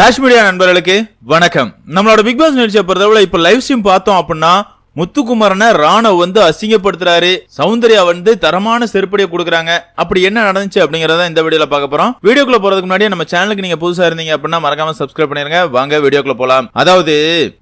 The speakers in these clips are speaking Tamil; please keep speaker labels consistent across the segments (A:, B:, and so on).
A: ராஷ்மீடியா நண்பர்களுக்கு வணக்கம். நம்மளோட பிக் பாஸ் நிகழ்ச்சியை பொறுத்தவரை இப்ப லைவ் ஸ்ட்ரீம் பார்த்தோம் அப்படின்னா முத்துக்குமரனை ராணவ் வந்து அசிங்கப்படுத்துறாரு. சௌந்தர்யா வந்து தரமான செருப்படியை கொடுக்குறாங்க. அப்படி என்ன நடந்துச்சு அப்படிங்கறத இந்த வீடியோல பார்க்க போறோம். வீடியோக்குள்ள போறதுக்கு முன்னாடி நம்ம சேனலுக்கு நீங்க புதுசா இருந்தீங்க அப்படின்னா மறக்காம சப்ஸ்கிரைப் பண்ணிருங்க. வாங்க வீடியோக்குள்ள போலாம். அதாவது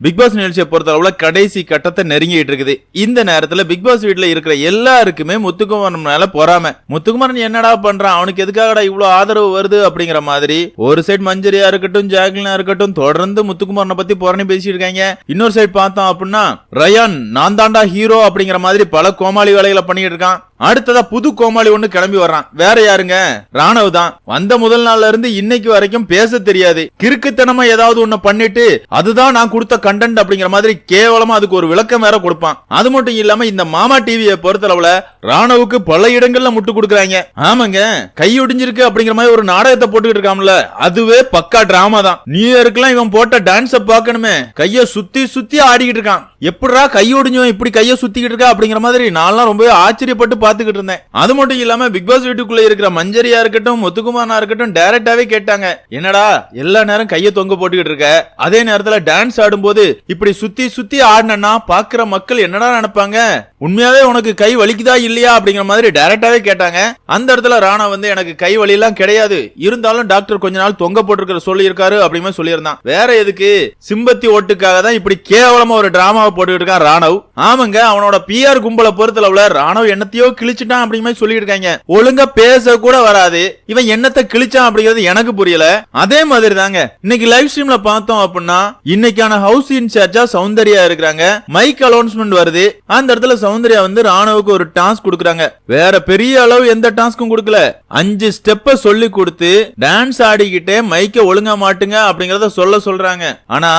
A: பிக் பாஸ் நிகழ்ச்சியை பொறுத்தளவுல கடைசி கட்டத்தை நெருங்கிட்டு இருக்குது. இந்த நேரத்துல பிக் பாஸ் வீட்டுல இருக்கிற எல்லாருக்குமே முத்துக்குமரன் மேல பொறாம. முத்துக்குமரன் என்னடா பண்றான்? அவனுக்கு எதுக்காகடா இவ்வளவு ஆதரவு வருது அப்படிங்கிற மாதிரி. ஒரு சைடு மஞ்சரியா இருக்கட்டும் ஜாக்லினா இருக்கட்டும் தொடர்ந்து முத்துக்குமரனை பத்தி புறணி பேசிட்டு இருக்காங்க. இன்னொரு சைடு பார்த்தோம் அப்படின்னா ரயான் நான் தாண்டா ஹீரோ அப்படிங்கிற மாதிரி பல கோமாளி வேலைகளை பண்ணிட்டு இருக்கான். அடுத்ததா புது கோமாளி ஒண்ணு கிளம்பி வர்றான். வேற யாருங்க? ராணவ் தான். வந்த முதல் நாள்ல இருந்து இன்னைக்கு வரைக்கும் பேச தெரியாது. கிறுக்குத்தனமா ஏதாவது ஒண்ணு பண்ணிட்டு அதுதான் நான் கொடுத்த கண்டென்ட் அப்படிங்கிற மாதிரி கேவலமா அதுக்கு ஒரு விளக்கம் வேற கொடுப்பான். அது மட்டும் இல்லாம இந்த மாமா டிவியை பொறுத்தளவுல ராணவுக்கு பல இடங்கள்ல முட்டு கொடுக்குறாங்க. ஆமாங்க. கை ஒடிஞ்சிருக்கு அப்படிங்கிற மாதிரி ஒரு நாடகத்தை போட்டுக்கிட்டு இருக்காம்ல அதுவே பக்கா டிராமா தான். நியூ இயருக்குலாம் இவன் போட்ட டான்ஸ பார்க்கணுமே. கைய சுத்தி சுத்தி ஆடிக்கிட்டு இருக்கான். எப்படா கை ஒடிஞ்சவன் இப்படி கையை சுத்திக்கிட்டு இருக்கா அப்படிங்கிற மாதிரி நான்லாம் ரொம்பவே ஆச்சரியப்பட்டு பாத்துக்கிட்டு இருந்தேன். அது மட்டும் இல்லாம பிக் பாஸ் வீட்டுக்குள்ள இருக்கிற மஞ்சரியா இருக்கட்டும் முத்துக்குமாரனா இருக்கட்டும் டைரக்டாவே கேட்டாங்க. என்னடா எல்லா நேரம் கையை தொங்க போட்டுக்கிட்டு இருக்க? அதே நேரத்துல டான்ஸ் ஆடும்போது இப்படி சுத்தி சுத்தி ஆடினா பாக்குற மக்கள் என்னடா நினைப்பாங்க? உண்மையாவே உனக்கு கை வலிக்குதா இல்லையா அப்படிங்கிற மாதிரி டைரக்டாவே கேட்டாங்க. அந்த இடத்துல ராணா வந்து எனக்கு கை வலி எல்லாம் கிடையாது. இருந்தாலும் டாக்டர் கொஞ்ச நாள் தொங்க போட்டிருக்கிற சொல்லி இருக்காரு அப்படின்னு சொல்லியிருந்தான். வேற எதுக்கு? சிம்பத்தி ஓட்டுக்காக தான் இப்படி கேவலமா ஒரு டிராமாவை போட்டுக்கிட்டு இருக்கான் ராணவ். ஆமாங்க அவனோட பிஆர் கும்பலை பொறுத்தளவுல ராணவ் என்னத்தையோ கிழிச்சிட்டான் அப்படிங்கிற மாதிரி சொல்லிட்டு இருக்காங்க ஒழுங்கா பேச கூட வராது. இவன் என்னத்தை கிழிச்சான் அப்படிங்கிறது எனக்கு புரியல. அதே மாதிரி தாங்க இன்னைக்கு லைவ் ஸ்ட்ரீம்ல பார்த்தோம் அப்படின்னா இன்னைக்கான ஹவுஸ் இன்சார்ஜா சௌந்தர்யா இருக்கிறாங்க. மைக் அலௌன்ஸ்மெண்ட் வருது. அந்த இடத்துல சௌந்தர்யா வந்து ராணுவுக்கு ஒரு டாஸ்க் கொடுக்குறாங்க. வேற பெரிய அளவு எந்த டாஸ்க்கும் கொடுக்கல. அஞ்சு ஸ்டெப்ப சொல்லி கொடுத்து டான்ஸ் ஆடிக்கிட்டே மைக்க ஒழுங்க மாட்டுங்க அப்படிங்கறத சொல்ல சொல்றாங்க. ஆனா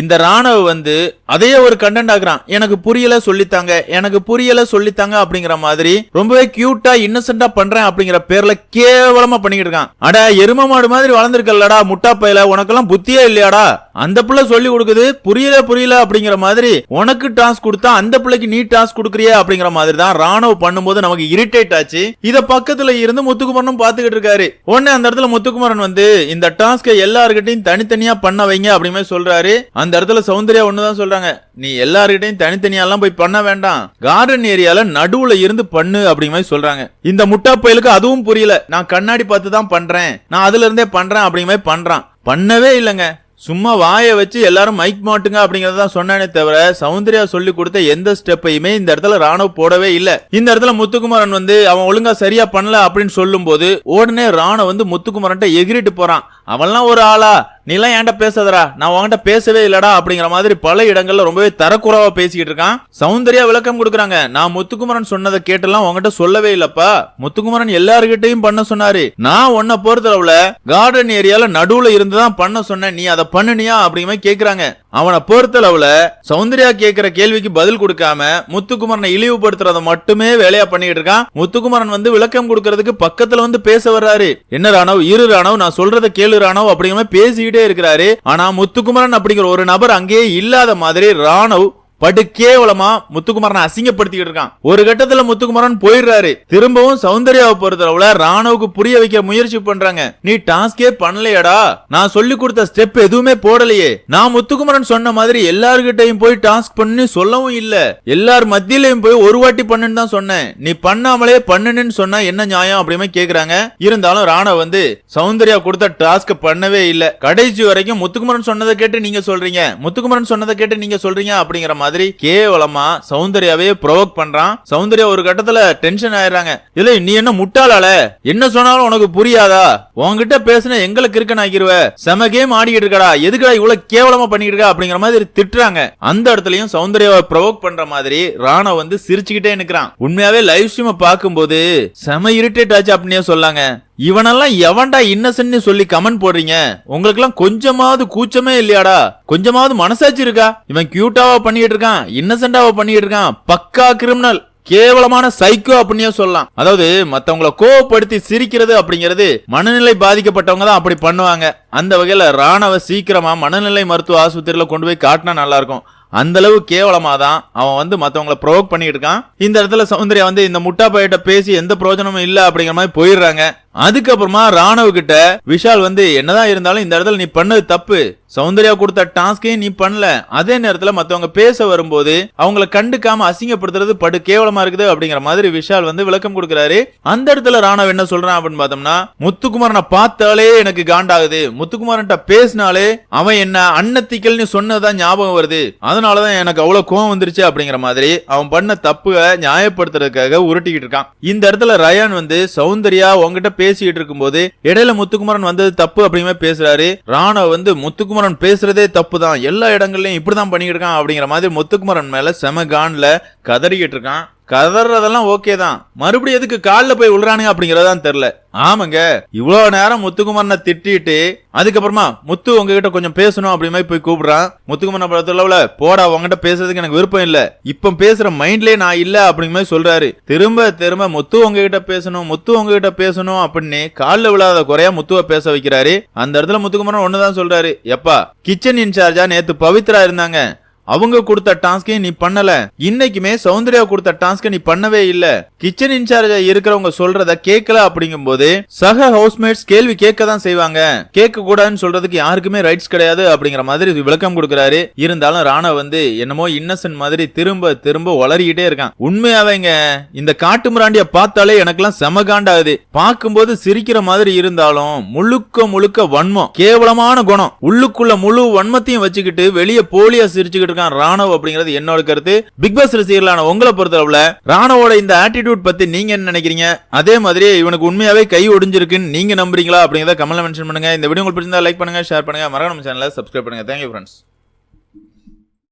A: இந்த ராணுவ வந்து அதே ஒரு கண்டென்ட் ஆகுறான் எனக்கு புரியல சொல்லித்தாங்க எனக்கு புரியல சொல்லித்தாங்க அப்படிங்கிற மாதிரி ரொம்பவே கியூட்டா இன்னசென்டா பண்றேன் அப்படிங்கிற பேர்ல கேவலமா பண்ணிக்கிட்டு இருக்கான். அட எரும மாடு மாதிரி வளர்ந்துருக்கல்லடா முட்டா பையில உனக்கெல்லாம் புத்தியே இல்லையாடா? அந்த பிள்ளை சொல்லி கொடுக்குது புரியல புரியல அப்படிங்கிற மாதிரி உனக்கு டாஸ்க் கொடுத்தா அந்த பிள்ளைக்கு நீ டாஸ்க் கொடுக்குறியா அப்படிங்கிற மாதிரி தான் ராணுவ பண்ணும்போது நமக்கு இரிட்டேட் ஆச்சு. இத பக்கத்துல இருந்து முத்துக்குமரனும் பாத்துக்கிட்டு இருக்காரு. உடனே அந்த இடத்துல முத்துக்குமரன் வந்து இந்த டாஸ்கை எல்லாருக்கிட்டையும் தனித்தனியா பண்ண வைங்க அப்படிமே சொல்றாரு. அந்த இடத்துல சௌந்தர்யா ஒண்ணுதான் சொல்றாங்க. நீ எல்லாருக்கிட்டையும் தனித்தனியா எல்லாம் போய் பண்ண வேண்டாம். கார்டன் ஏரியால நடுவுல இருந்து பண்ணு அப்படிங்கிற மாதிரி சொல்றாங்க. இந்த முட்டா பயலுக்கு அதுவும் புரியல. நான் கண்ணாடி பார்த்து தான் பண்றேன். நான் அதுல இருந்தே பண்றேன் அப்படிங்கிற மாதிரி பண்றான். பண்ணவே இல்லைங்க. சும்மா வாயை வச்சு எல்லாரும் மைக் மாட்டுங்க அப்படிங்கறத சொன்னானே தவிர சௌந்தர்யா சொல்லி கொடுத்த எந்த ஸ்டெப்பையுமே இந்த இடத்துல ராணுவ போடவே இல்ல. இந்த இடத்துல முத்துக்குமரன் வந்து அவன் ஒழுங்கா சரியா பண்ணல அப்படின்னு சொல்லும் போது உடனே ராணுவ வந்து முத்துக்குமரன்ட்ட எகிரிட்டு போறான். அவன்லாம் ஒரு ஆளா? நீலாம் ஏன்டா பேசாதடா? நான் உன்கிட்ட பேசவே இல்லடா அப்படிங்கிற மாதிரி பல இடங்கள்ல ரொம்பவே தரக்குறவா பேசிக்கிட்டு இருக்கான். சௌந்தர்யா விளக்கம் கொடுக்குறாங்க. நான் முத்துக்குமரன் சொன்னதை கேட்டெல்லாம் உங்ககிட்ட சொல்லவே இல்லப்பா. முத்துக்குமரன் எல்லாருக்கிட்டையும் பண்ண சொன்னாரு. நான் உன்னை பொறுத்தளவுல கார்டன் ஏரியால நடுவுல இருந்து தான் பண்ண சொன்னேன். நீ அதை பண்ணுனியா அப்படிங்கிற மாதிரி கேக்குறாங்க. அவனை பொறுத்தளவுல சௌந்தர்யா கேக்குற கேள்விக்கு பதில் கொடுக்காம முத்துக்குமரனை இழிவுபடுத்துறத மட்டுமே வேலையா பண்ணிட்டு இருக்கான். முத்துக்குமரன் வந்து விளக்கம் கொடுக்கறதுக்கு பக்கத்துல வந்து பேச வர்றாரு. என்ன ராணவ் இரு ராணவ் நான் சொல்றத கேளு ராணவ் அப்படிங்கிற பேசிட்டு சொல்லிட்டே இருக்கிறாரு. ஆனா முத்துக்குமரன் அப்படிங்கிற ஒரு நபர் அங்கேயே இல்லாத மாதிரி ராணவ் படு கேவலமா முத்துக்குமரனை அசிங்கப்படுத்திக்கிட்டு இருக்கான். ஒரு கட்டத்துல முத்துக்குமரன் போயிடுறாரு. திரும்பவும் சௌந்தர்யாவை பொறுத்தளவுல ராணுவுக்கு புரிய வைக்க முயற்சி பண்றாங்க. நீ டாஸ்கே பண்ணலையடா. நான் சொல்லி கொடுத்த ஸ்டெப் எதுவுமே போடலையே. நான் முத்துக்குமரன் சொன்ன மாதிரி எல்லார்கிட்டையும் போய் டாஸ்க் பண்ணி சொல்லவும் இல்ல. எல்லார் மத்தியிலையும் போய் ஒரு வாட்டி பண்ணுன்னு தான் சொன்னேன். நீ பண்ணாமலே பண்ணுன்னு சொன்னா என்ன நியாயம் அப்படின்னு கேக்குறாங்க. இருந்தாலும் ராணவ வந்து சௌந்தர்யா கொடுத்த டாஸ்க் பண்ணவே இல்ல. கடைசி வரைக்கும் முத்துக்குமரன் சொன்னதை கேட்டு நீங்க சொல்றீங்க. முத்துக்குமரன் சொன்னதை கேட்டு நீங்க சொல்றீங்க அப்படிங்கிற மாதிரி கேவலமா சௌந்தர்யாவே ப்ரொவோக் பண்றான். சௌந்தர்யா ஒரு கட்டத்துல டென்ஷன் ஆயிடுறாங்க. இல்ல நீ என்ன முட்டாளால? என்ன சொன்னாலும் உனக்கு புரியாதா? உன்கிட்ட பேசுன எங்களை கிறுக்கன் ஆக்கிருவ செம கேம் ஆடிக்கிட்டு இருக்கடா. எதுக்கடா இவ்வளவு கேவலமா பண்ணிக்கிட்டு இருக்கா? அப்படிங்கிற மாதிரி திட்டுறாங்க. அந்த இடத்துலயும் சௌந்தர்யாவை ப்ரொவோக் பண்ற மாதிரி ராணா வந்து சிரிச்சுக்கிட்டே நிக்கிறான். உண்மையாவே லைவ் ஸ்ட்ரீம் பார்க்கும்போது செம இரிட்டேட் ஆச்சு அப்படின்னே சொல்லாங்க. இவனெல்லாம் எவன்டா இன்னசென்ட்னு சொல்லி கமெண்ட் போடுறீங்க? உங்களுக்கெல்லாம் கொஞ்சமாவது கூச்சமே இல்லையாடா? கொஞ்சமாவது மனசாச்சு இருக்கா? இவன் கியூட்டாவா பண்ணிட்டு இருக்கான் இன்னசென்டாவா பண்ணிட்டு இருக்கான் பக்கா கிரிமினல் கேவலமான சைக்கோ அப்படின்னே சொல்லலாம். அதாவது மத்தவங்கள கோவப்படுத்தி சிரிக்கிறது அப்படிங்கிறது மனநிலை பாதிக்கப்பட்டவங்க தான் அப்படி பண்ணுவாங்க. அந்த வகையில ராணவ சீக்கிரமா மனநிலை மருத்துவ ஆஸ்பத்திரியில கொண்டு போய் காட்டினா நல்லா இருக்கும். அந்த அளவு கேவலமா தான் அவன் வந்து மத்தவங்கள ப்ரோவோக் பண்ணிட்டு இருக்கான். இந்த இடத்துல சௌந்தர்யா வந்து இந்த முட்டா பையிட்ட பேசி எந்த பிரயோஜனமும் இல்லை அப்படிங்கிற மாதிரி போயிடுறாங்க. அதுக்கப்புறமா ராணவ கிட்ட விஷால் வந்து என்னதான் இருந்தாலும் இந்த இடத்துல நீ பண்ணது தப்பு. சௌந்தர்யா கொடுத்த டாஸ்கையும் நீ பண்ணல. அதே நேரத்துல மத்தவங்க பேச வரும்போது அவங்கள கண்டுக்காம அசிங்கப்படுத்துறது படு கேவலமா இருக்குது அப்படிங்கிற மாதிரி விஷால் வந்து விளக்கம் கொடுக்கிறாரு. அந்த இடத்துல ராணவ் என்ன சொல்றான் அப்படின்னு பார்த்தோம்னா முத்துக்குமாரனை பார்த்தாலே எனக்கு காண்டாகுது. முத்துக்குமாரன்ட்ட பேசினாலே அவன் என்ன அன்னத்திக்கல்னு சொன்னதான் ஞாபகம் வருது. அதனாலதான் எனக்கு அவ்வளவு கோவம் வந்துருச்சு அப்படிங்கிற மாதிரி அவன் பண்ண தப்புக நியாயப்படுத்துறதுக்காக உருட்டிக்கிட்டு இருக்கான். இந்த இடத்துல ரயான் வந்து சௌந்தர்யா உங்ககிட்ட பேசிக்கிட்டு இருக்கும்போது இடையில முத்துக்குமரன் வந்தது தப்பு அப்படிங்கிற பேசுறாரு. ராணுவ வந்து முத்துக்குமரன் பேசுறதே தப்பு தான் எல்லா இடங்கள்லயும் இப்படிதான் பண்ணிக்கிட்டு இருக்கான் அப்படிங்கிற மாதிரி முத்துக்குமரன் மேல செம கான்ல கதறிக்கிட்டு இருக்கான். கதறதெல்லாம் ஓகே தான். மறுபடியும் எதுக்கு காலில் போய் விழுறானுங்க அப்படிங்கறதான் தெரியல ஆமாங்க இவ்வளவு நேரம் முத்துக்குமரனை திட்டிட்டு அதுக்கப்புறமா முத்து உங்ககிட்ட கொஞ்சம் பேசணும் அப்படி மாதிரி போய் கூப்பிடுறான். முத்துக்குமரனை பொறுத்தளவுல போடா உங்ககிட்ட பேசுறதுக்கு எனக்கு விருப்பம் இல்ல. இப்ப பேசுற மைண்ட்லயே நான் இல்ல அப்படிங்கிற மாதிரி சொல்றாரு. திரும்ப திரும்ப முத்து உங்ககிட்ட பேசணும் முத்து உங்ககிட்ட பேசணும் அப்படின்னு காலில் விழாத குறையா முத்துவை பேச வைக்கிறாரு. அந்த இடத்துல முத்துக்குமரன் ஒண்ணுதான் சொல்றாரு. எப்பா கிச்சன் இன்சார்ஜா நேத்து பவித்ரா இருந்தாங்க. அவங்க கொடுத்த டாஸ்கே நீ பண்ணல. இன்னைக்குமே சௌந்தர்யா கொடுத்த டாஸ்க நீ பண்ணவே இல்ல. கிச்சன் இன்சார்ஜா இருக்கிறவங்க சொல்றத கேட்கல அப்படிங்கும்போது சக ஹவுஸ்மேட்ஸ் கேள்வி கேட்க தான் செய்வாங்க. கேட்க கூடாதுன்னு சொல்றதுக்கு யாருக்குமே ரைட்ஸ் கிடையாது அப்படிங்கிற மாதிரி விளக்கம் கொடுக்கறாரு. இருந்தாலும் ராணா வந்து என்னமோ இன்னசென்ட் மாதிரி திரும்ப திரும்ப வளரிக்கிட்டே இருக்கான். உண்மையாவேங்க இந்த காட்டு மிராண்டிய பார்த்தாலே எனக்கெல்லாம் செம காண்டாகுது. பார்க்கும்போது சிரிக்கிற மாதிரி இருந்தாலும் முழுக்க முழுக்க வன்மம். கேவலமான குணம். உள்ளுக்குள்ள முழு வன்மத்தையும் வச்சுக்கிட்டு வெளியே போலியா சிரிச்சுக்கிட்டு இருக்கான் ராணவ் அப்படிங்கிறது என்னோட கருத்து. பிக் பாஸ் ரசிகர்களான உங்களை பொறுத்தளவுல ராணவோட இந்த ஆட்டிடியூட் பத்தி நீங்க என்ன நினைக்கிறீங்க? அதே மாதிரி இவனுக்கு உண்மையாவே கை ஒடிஞ்சிருக்குன்னு நீங்க நம்புறீங்களா அப்படிங்கறத கமெண்ட்ல மென்ஷன் பண்ணுங்க. இந்த வீடியோ உங்களுக்கு பிடிச்சிருந்தா லைக் பண்ணுங்க ஷேர் பண்ணுங்க. மறக்காம சேனலை சப்ஸ்கிரைப் பண்ணுங்க. Thank you friends